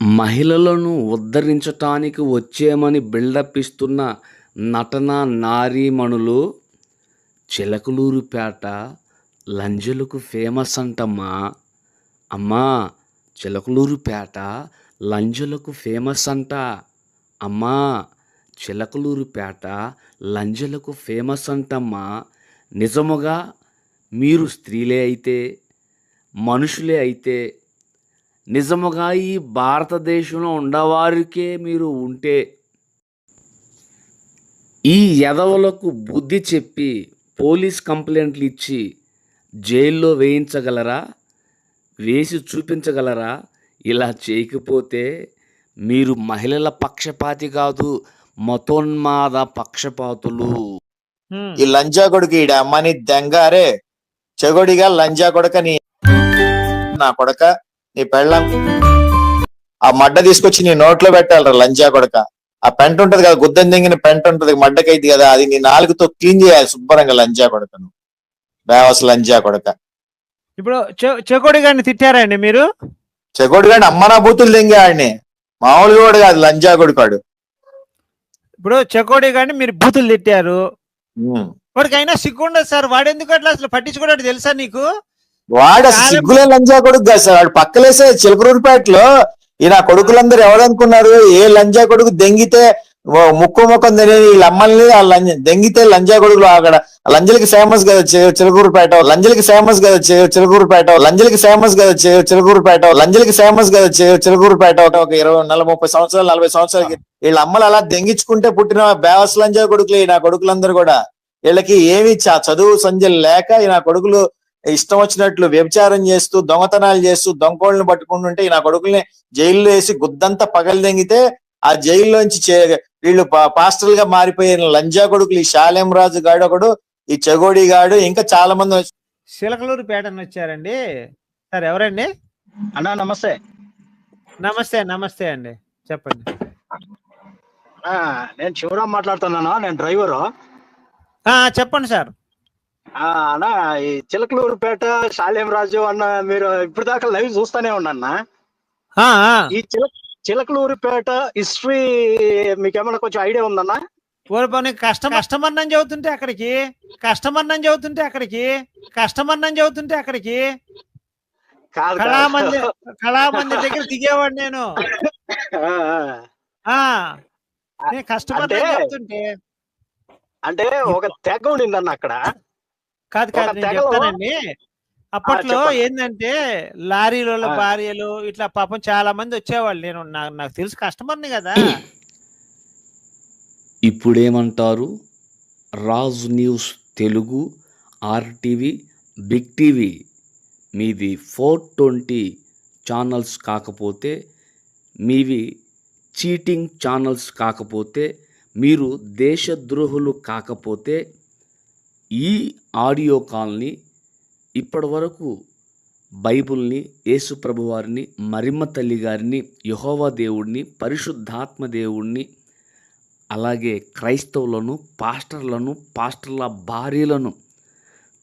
మహిళలను ఉద్ధరించటానికి వచ్చేమని బిల్డప్ ఇస్తున్న నటనా నారీమణులు చిలకలూరిపేట లంజలకు ఫేమస్ అంటమ్మా. అమ్మా చిలకలూరిపేట లంజలకు ఫేమస్ అంట. అమ్మా చిలకలూరిపేట లంజలకు ఫేమస్ అంటమ్మా. నిజముగా మీరు స్త్రీలే అయితే మనుషులే అయితే నిజముగా ఈ భారతదేశంలో ఉండవారికే మీరు ఉంటే ఈ ఎదవలకు బుద్ధి చెప్పి పోలీస్ కంప్లైంట్లు ఇచ్చి జైల్లో వేయించగలరా? వేసి చూపించగలరా? ఇలా చేయకపోతే మీరు మహిళల పక్షపాతి కాదు మతోన్మాద పక్షపాతులు. ఈ లంజా కొడుకు ఈడ అమ్మని దెంగారే. చెగొడిగా లంజా కొడక నీ నా కొడక నీ పెళ్ళం. ఆ మడ్డ తీసుకొచ్చి నీ నోట్లో పెట్టాలరా లంజా కొడక. ఆ పెంట ఉంటది కదా గుద్దం దింగిన పెంట ఉంటది మడ్డకైతే కదా అది నీ నాలుగుతో క్లీన్ చేయాలి శుభ్రంగా లంజా కొడకను బేవస్ లంజా కొడక. ఇప్పుడు చెకోడి గారిని తిట్టారండి మీరు? చెగొడు కానీ అమ్మనా బూతులు దింగే ఆడిని. మామూలుగా కూడా కాదు లంజా కొడుకాడు. ఇప్పుడు చెకోడి గారిని మీరు బూతులు తిట్టారు. వాడికి అయినా సిగ్గుండదు సార్ వాడు ఎందుకు అట్లా అసలు పట్టించుకున్నాడు తెలుసా నీకు? వాడు సిగ్గులే లంజా కొడుకు కాదు సార్. వాడు పక్కలేసే చిలకరూరుపేటలో ఈ నా కొడుకులందరూ ఎవరనుకున్నారు? ఏ లంజా కొడుకు దెంగితే ముక్కు ముఖం తెలియని వీళ్ళ అమ్మల్ని ఆ లంజ దెంగితే లంజా కొడుకులు అక్కడ లంజలకి ఫేమస్ కదా చిలకూరుపేట లంజలకి ఫేమస్ కదా చిలకూరుపేట లంజలకి ఫేమస్ కదా చిలకూరుపేట లంజలకి ఫేమస్ కదా చిలకూరుపేట ఒక ఒక ఇరవై నలభై ముప్పై సంవత్సరాలు నలభై సంవత్సరాలకి వీళ్ళ అమ్మలు అలా దెంగించుకుంటే పుట్టిన బేవస్ లంజా కొడుకులే నా కొడుకులందరూ కూడా. వీళ్ళకి ఏమి చదువు సంధ్యలు లేక నా కొడుకులు ఇష్టం వచ్చినట్లు వ్యభిచారం చేస్తూ దొంగతనాలు చేస్తూ దొంగకోళ్ళని పట్టుకుంటుంటే ఈ నా కొడుకుల్ని జైల్లో వేసి గుద్దంతా పగలు దెంగితే ఆ జైల్లోంచి చే- వీళ్ళు పా- పాస్టర్లుగా మారిపోయిన లంజా కొడుకులు ఈ శాలేం రాజు గాడు ఒకడు ఈ చెగోడి గాడు ఇంకా చాలా మంది వచ్చి- సిలకలూరు పేటని వచ్చారండి. సార్ ఎవరండి? అన్నా నమస్తే. నమస్తే నమస్తే అండి. చెప్పండి. ఆ, నేను శివరాం మాట్లాడుతున్నాను? నేను డ్రైవరు. ఆ, చెప్పండి సార్. అన్నా ఈ చిలకలూరుపేట శాలేం రాజు అన్న మీరు ఇప్పుడు దాకా లైవ్ చూస్తూనే ఉన్నా. ఈ చిల చిలకలూరుపేట హిస్టరీ మీకు ఏమైనా కొంచెం ఐడియా ఉందన్నా? పని కష్టం కష్టమన్నం చదువుతుంటే అక్కడికి కష్టమన్నం చదువుతుంటే అక్కడికి కష్టమన్నం చదువుతుంటే అక్కడికి. కళామంది. కళామంది దగ్గర దిగేవాడు నేను. చెప్తుంటే అంటే ఒక తెగ ఉండిందన్న అక్కడ. కాదు కాదు నేను చెప్తానండి అప్పట్లో. ఏంటంటే లారీలలో. భార్యలు ఇట్లా పాపం చాలా మంది వచ్చేవాళ్ళు నేను నాకు నాకు తెలుసు కస్టమర్ని కదా ఇప్పుడేమంటారు Raju news Telugu RTV big TV మీది ఫోర్ ట్వంటీ ఛానల్స్ కాకపోతే మీవి చీటింగ్ ఛానల్స్ కాకపోతే మీరు దేశద్రోహులు కాకపోతే ఈ ఆడియో కాల్ని ఇప్పటి వరకు బైబుల్ని యేసు ప్రభువారిని మరిమ్మ తల్లి గారిని యహోవా దేవుడిని పరిశుద్ధాత్మ దేవుడిని అలాగే క్రైస్తవులను పాస్టర్లను పాస్టర్ల భార్యలను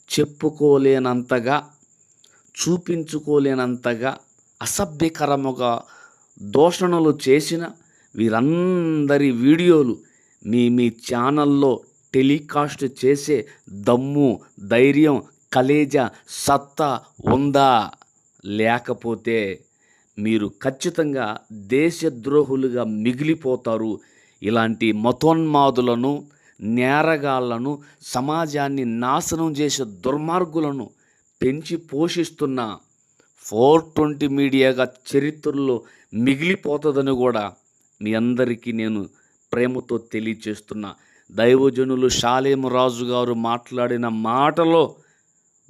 చెప్పుకోలేనంతగా చూపించుకోలేనంతగా అసభ్యకరముగా దోషణలు చేసిన వీరందరి వీడియోలు మీ మీ ఛానల్లో టెలికాస్ట్ చేసే దమ్ము ధైర్యం కలేజ సత్తా ఉందా? లేకపోతే మీరు ఖచ్చితంగా దేశద్రోహులుగా మిగిలిపోతారు. ఇలాంటి మతోన్మాదులను నేరగాళ్ళను సమాజాన్ని నాశనం చేసే దుర్మార్గులను పెంచి పోషిస్తున్న ఫోర్ ట్వంటీ మీడియాగా చరిత్రలో మిగిలిపోతుందని కూడా మీ అందరికీ నేను ప్రేమతో తెలియచేస్తున్నా దైవజనులు షాలేము రాజు గారు మాట్లాడిన మాటలో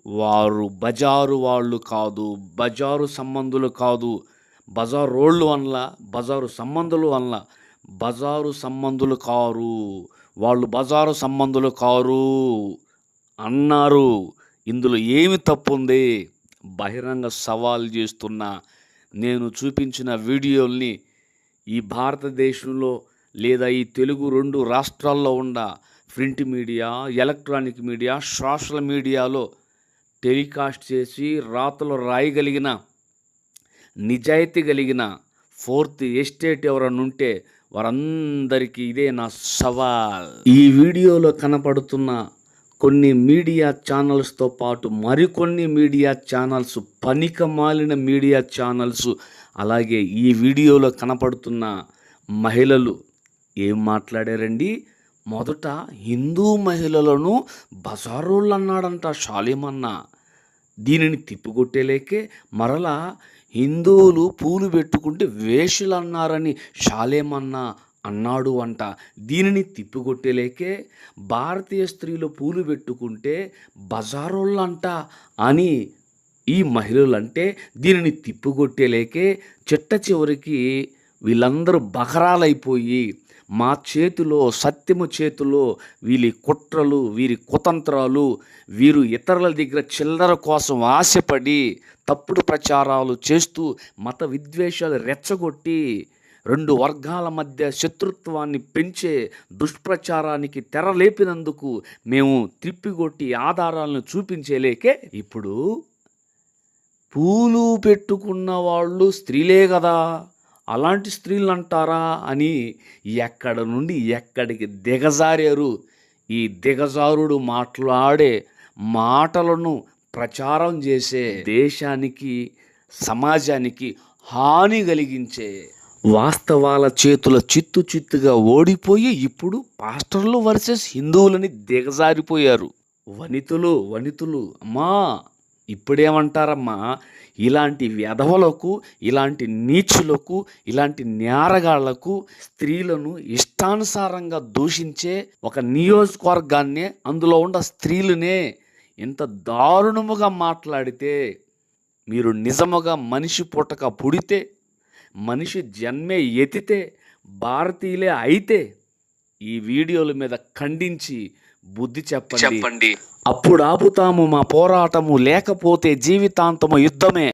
వారు బజారు వాళ్ళు కాదు బజారు సంబంధులు కాదు బజారు రోళ్ళు వల్ల బజారు సంబంధులు వల్ల బజారు సంబంధులు కారు వాళ్ళు బజారు సంబంధులు కారు అన్నారు. ఇందులో ఏమి తప్పుంది? బహిరంగ సవాల్ చేస్తున్నా. నేను చూపించిన వీడియోల్ని ఈ భారతదేశంలో లేదా ఈ తెలుగు రెండు రాష్ట్రాల్లో ఉన్న print media electronic media social మీడియాలో టెలికాస్ట్ చేసి రాతలు రాయగలిగిన నిజాయితీ కలిగిన ఫోర్త్ ఎస్టేట్ ఎవరన్నా ఉంటే వారందరికీ ఇదే నా సవాల్. ఈ వీడియోలో కనపడుతున్న కొన్ని మీడియా ఛానల్స్తో పాటు మరికొన్ని మీడియా ఛానల్స్ పనిక మాలిన మీడియా ఛానల్స్ అలాగే ఈ వీడియోలో కనపడుతున్న మహిళలు ఏం మాట్లాడారండి? మొదట హిందూ మహిళలను బజారోళ్ళు అన్నాడంట షాలిమన్న. దీనిని తిప్పికొట్టేలేకే మరలా హిందువులు పూలు పెట్టుకుంటే వేషులు అన్నారని షాలేమన్న అన్నాడు అంట. దీనిని తిప్పికొట్టేలేకే భారతీయ స్త్రీలు పూలు పెట్టుకుంటే బజారోళ్ళంట అని ఈ మహిళలంటే దీనిని తిప్పికొట్టేలేకే చిట్ట చివరికి వీళ్ళందరూ బకరాలైపోయి మా చేతిలో సత్యము చేతిలో వీరి కుట్రలు వీరి కుతంత్రాలు వీరు ఇతరుల దగ్గర చిల్లర కోసం ఆశపడి తప్పుడు ప్రచారాలు చేస్తూ మత విద్వేషాలు రెచ్చగొట్టి రెండు వర్గాల మధ్య శత్రుత్వాన్ని పెంచే దుష్ప్రచారానికి తెరలేపినందుకు మేము తిప్పికొట్టి ఆధారాలను చూపించేలేకే ఇప్పుడు పూలు పెట్టుకున్న వాళ్ళు స్త్రీలే కదా. అలాంటి స్త్రీలు అంటారా అని ఎక్కడ నుండి ఎక్కడికి దిగజారారు? ఈ దిగజారుడు మాట్లాడే మాటలను ప్రచారం చేసే దేశానికి సమాజానికి హాని కలిగించే వాస్తవాల చేతుల చిత్తు చిత్తుగా ఓడిపోయి ఇప్పుడు పాస్టర్లు వర్సెస్ హిందువులని దిగజారిపోయారు. వనితులు వనితులు అమ్మా! ఇప్పుడేమంటారమ్మా? ఇలాంటి వ్యధవలకు ఇలాంటి నీచులకు ఇలాంటి నేరగాళ్ళకు స్త్రీలను ఇష్టానుసారంగా దూషించే ఒక నియోజకవర్గాన్నే అందులో ఉన్న స్త్రీలనే ఇంత దారుణముగా మాట్లాడితే మీరు నిజముగా మనిషి పుట్టక పుడితే మనిషి జన్మే ఎతితే భారతీయులే అయితే ఈ వీడియోల మీద ఖండించి బుద్ధి చెప్పండి. చెప్పండి. అప్పుడు ఆపుతాము మా పోరాటము లేకపోతే జీవితాంతము యుద్ధమే.